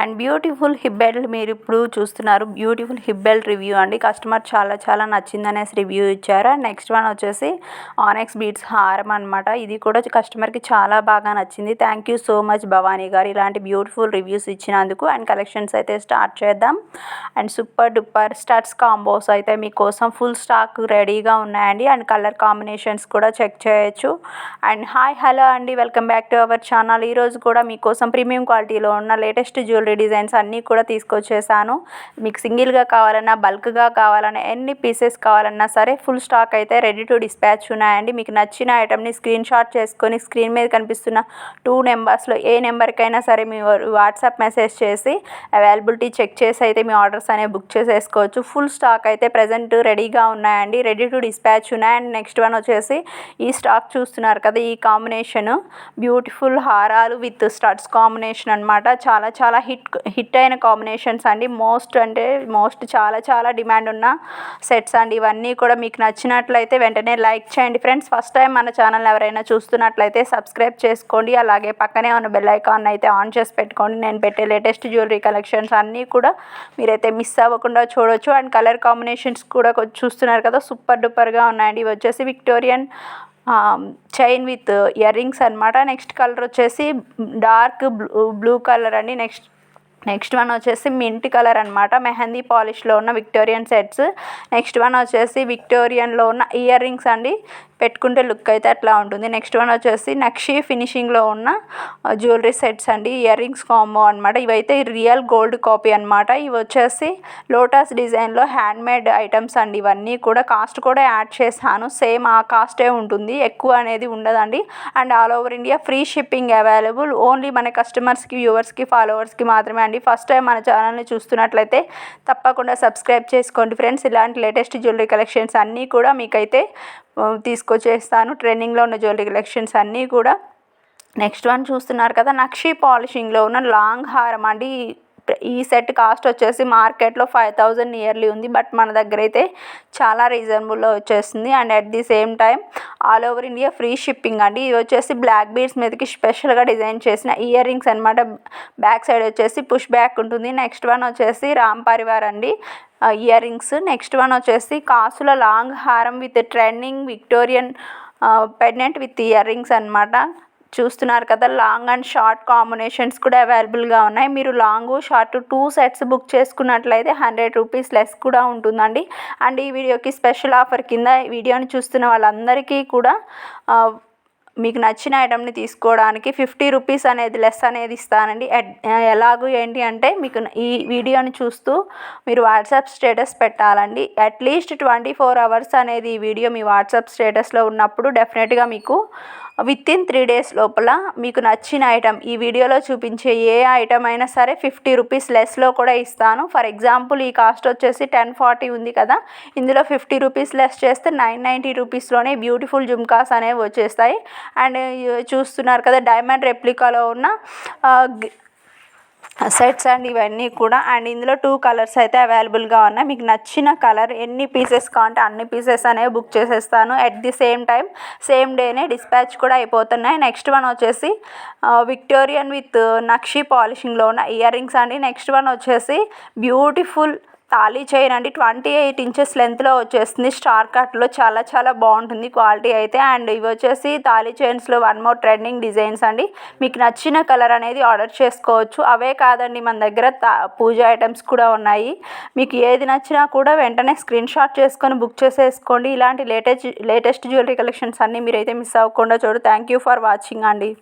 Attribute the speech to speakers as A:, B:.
A: And beautiful hip belt మీరు ఇప్పుడు చూస్తున్నారు. బ్యూటిఫుల్ హిప్ బెల్ట్ రివ్యూ అండి. కస్టమర్ చాలా చాలా నచ్చింది అనేసి రివ్యూ ఇచ్చారు. అండ్ నెక్స్ట్ వన్ వచ్చేసి ఆనెక్స్ బీట్స్ హారం అనమాట ఇది కూడా కస్టమర్కి చాలా బాగా నచ్చింది. Thank you so much Bhavani గారు ఇలాంటి బ్యూటిఫుల్ రివ్యూస్ ఇచ్చినందుకు. అండ్ కలెక్షన్స్ అయితే స్టార్ట్ చేద్దాం. And super duper starts combos అయితే మీకోసం ఫుల్ స్టాక్ రెడీగా ఉన్నాయండి. అండ్ కలర్ కాంబినేషన్స్ కూడా చెక్ చేయొచ్చు. అండ్ హాయ్ హలో అండి. Welcome back to our channel ఈరోజు కూడా మీకోసం ప్రీమియం క్వాలిటీలో ఉన్న లేటెస్ట్ జ్యువెలరీ జ్యువెలరీ డిజైన్స్ అన్నీ కూడా తీసుకొచ్చేసాను. మీకు సింగిల్గా కావాలన్నా బల్క్గా కావాలన్నా ఎన్ని పీసెస్ కావాలన్నా సరే ఫుల్ స్టాక్ అయితే రెడీ టు డిస్పాచ్ ఉన్నాయండి. మీకు నచ్చిన ఐటమ్ని స్క్రీన్ షాట్ చేసుకొని స్క్రీన్ మీద కనిపిస్తున్న టూ నెంబర్స్లో ఏ నెంబర్కైనా సరే మీ వాట్సాప్ మెసేజ్ చేసి అవైలబిలిటీ చెక్ చేసి అయితే మీ ఆర్డర్స్ అనేవి బుక్ చేసేసుకోవచ్చు. ఫుల్ స్టాక్ అయితే ప్రజెంట్ రెడీగా ఉన్నాయండి. రెడీ టు డిస్పాచ్ ఉన్నాయి. అండ్ నెక్స్ట్ వన్ వచ్చేసి ఈ స్టాక్ చూస్తున్నారు కదా ఈ కాంబినేషన్. బ్యూటిఫుల్ హారాలు విత్ స్టడ్స్ కాంబినేషన్ అనమాట చాలా చాలా హిట్ హిట్ హిట్ అయిన కాంబినేషన్స్ అండి. మోస్ట్ అంటే మోస్ట్ చాలా చాలా డిమాండ్ ఉన్న సెట్స్ అండి. ఇవన్నీ కూడా మీకు నచ్చినట్లయితే వెంటనే లైక్ చేయండి ఫ్రెండ్స్. ఫస్ట్ టైం మన ఛానల్ ఎవరైనా చూస్తున్నట్లయితే సబ్స్క్రైబ్ చేసుకోండి. అలాగే పక్కనే ఉన్న బెల్ ఐకాన్ అయితే ఆన్ చేసి పెట్టుకోండి. నేను పెట్టే లేటెస్ట్ జ్యువెలరీ కలెక్షన్స్ అన్నీ కూడా మీరైతే మిస్ అవ్వకుండా చూడొచ్చు. అండ్ కలర్ కాంబినేషన్స్ కూడా చూస్తున్నారు కదా సూపర్ డూపర్గా ఉన్నాయండి. ఇవి వచ్చేసి Victorian chain with earrings అనమాట నెక్స్ట్ కలర్ వచ్చేసి డార్క్ బ్లూ బ్లూ కలర్ అండి. నెక్స్ట్ నెక్స్ట్ వన్ వచ్చేసి మింట్ కలర్ అనమాట మెహందీ పాలిష్లో ఉన్న విక్టోరియన్ సెట్స్. నెక్స్ట్ వన్ వచ్చేసి విక్టోరియన్లో ఉన్న ఇయర్ రింగ్స్ అండి. పెట్టుకుంటే లుక్ అయితే అట్లా ఉంటుంది. నెక్స్ట్ వన్ వచ్చేసి నక్షి ఫినిషింగ్లో ఉన్న జ్యువెలరీ సెట్స్ అండి ఇయర్ రింగ్స్ కాంబో అనమాట ఇవైతే రియల్ గోల్డ్ కాపీ అనమాట ఇవి వచ్చేసి లోటస్ డిజైన్లో హ్యాండ్ మేడ్ ఐటమ్స్ అండి. ఇవన్నీ కూడా కాస్ట్ కూడా యాడ్ చేశాను సేమ్ ఆ కాస్టే ఉంటుంది. ఎక్కువ అనేది ఉండదండి. And all over India free shipping available. Only మన కస్టమర్స్కి వ్యూవర్స్కి ఫాలోవర్స్కి మాత్రమే అండి. ఫస్ట్ టైం మన ఛానల్ని చూస్తున్నట్లయితే తప్పకుండా సబ్స్క్రైబ్ చేసుకోండి ఫ్రెండ్స్. ఇలాంటి లేటెస్ట్ జ్యువెలరీ కలెక్షన్స్ అన్నీ కూడా మీకైతే తీసుకొచ్చేస్తాను. ట్రెండింగ్లో ఉన్న జ్యువెలరీ కలెక్షన్స్ అన్నీ కూడా. నెక్స్ట్ వన్ చూస్తున్నారు కదా నక్షి పాలిషింగ్లో ఉన్న లాంగ్ హారం అండి. ఈ సెట్ కాస్ట్ వచ్చేసి మార్కెట్లో ఫైవ్ థౌజండ్ నియర్లీ ఉంది బట్ మన దగ్గర అయితే చాలా రీజనబుల్లో వచ్చేస్తుంది. And at the same time all over India free shipping అండి. ఇది వచ్చేసి బ్లాక్ బీడ్స్ మీదకి స్పెషల్గా డిజైన్ చేసిన ఇయర్ రింగ్స్ అనమాట బ్యాక్ సైడ్ వచ్చేసి పుష్ బ్యాక్ ఉంటుంది. నెక్స్ట్ వన్ వచ్చేసి రామ్ పరివార్ అండి. Ear rings. నెక్స్ట్ వన్ వచ్చేసి కాసుల లాంగ్ హారం with trending Victorian pendant with earrings అనమాట చూస్తున్నారు కదా లాంగ్ అండ్ షార్ట్ కాంబినేషన్స్ కూడా అవైలబుల్గా ఉన్నాయి. మీరు long short two sets book చేసుకున్నట్లయితే హండ్రెడ్ రూపీస్ లెస్ కూడా ఉంటుందండి. అండ్ ఈ వీడియోకి స్పెషల్ ఆఫర్ కింద వీడియోని చూస్తున్న వాళ్ళందరికీ కూడా మీకు నచ్చిన ఐటమ్ని తీసుకోవడానికి ఫిఫ్టీ రూపీస్ అనేది లెస్ అనేది ఇస్తానండి. ఎలాగూ ఏంటి అంటే మీకు ఈ వీడియోని చూస్తూ మీరు వాట్సాప్ స్టేటస్ పెట్టాలండి. At least twenty four hours అనేది ఈ వీడియో మీ వాట్సాప్ స్టేటస్లో ఉన్నప్పుడు డెఫినెట్గా మీకు విత్ ఇన్ త్రీ డేస్ లోపల మీకు నచ్చిన ఐటమ్ ఈ వీడియోలో చూపించే ఏ ఐటమ్ అయినా సరే ఫిఫ్టీ రూపీస్ లెస్లో కూడా ఇస్తాను. ఫర్ ఎగ్జాంపుల్ ఈ కాస్ట్ వచ్చేసి టెన్ ఫార్టీ ఉంది కదా. ఇందులో ఫిఫ్టీ రూపీస్ లెస్ చేస్తే నైన్ నైంటీ రూపీస్లోనే బ్యూటిఫుల్ జుమ్కాస్ అనేవి వచ్చేస్తాయి. అండ్ eh, చూస్తున్నారు కదా డైమండ్ రెప్లికాలో ఉన్న ah, సెట్స్ అండ్ ఇవన్నీ కూడా. అండ్ ఇందులో టూ కలర్స్ అయితే అవైలబుల్గా ఉన్నాయి. మీకు నచ్చిన కలర్ ఎన్ని పీసెస్ కావాలంటే అన్ని పీసెస్ అనేవి బుక్ చేసేస్తాను. At the same time same డేనే డిస్పాచ్ కూడా అయిపోతున్నాయి. నెక్స్ట్ వన్ వచ్చేసి విక్టోరియన్ విత్ నక్షి పాలిషింగ్లో ఉన్న ఇయర్ రింగ్స్ అండి. నెక్స్ట్ వన్ వచ్చేసి బ్యూటిఫుల్ తాళీ చైన్ అండి ట్వంటీ ఎయిట్ ఇంచెస్ లెంత్లో వచ్చేస్తుంది. స్టార్ కట్లో చాలా చాలా బాగుంటుంది క్వాలిటీ అయితే. అండ్ ఇవి వచ్చేసి తాళీ చైన్స్లో వన్ మోర్ ట్రెండింగ్ డిజైన్స్ అండి. మీకు నచ్చిన కలర్ అనేది ఆర్డర్ చేసుకోవచ్చు. అవే కాదండి మన దగ్గర పూజ ఐటమ్స్ కూడా ఉన్నాయి. మీకు ఏది నచ్చినా కూడా వెంటనే స్క్రీన్ షాట్ చేసుకొని బుక్ చేసేసుకోండి. ఇలాంటి లేటెస్ట్ లేటెస్ట్ జ్యువెలరీ కలెక్షన్స్ అన్నీ మీరైతే మిస్ అవ్వకుండా చూడు. థ్యాంక్ యూ ఫర్ వాచింగ్ అండి.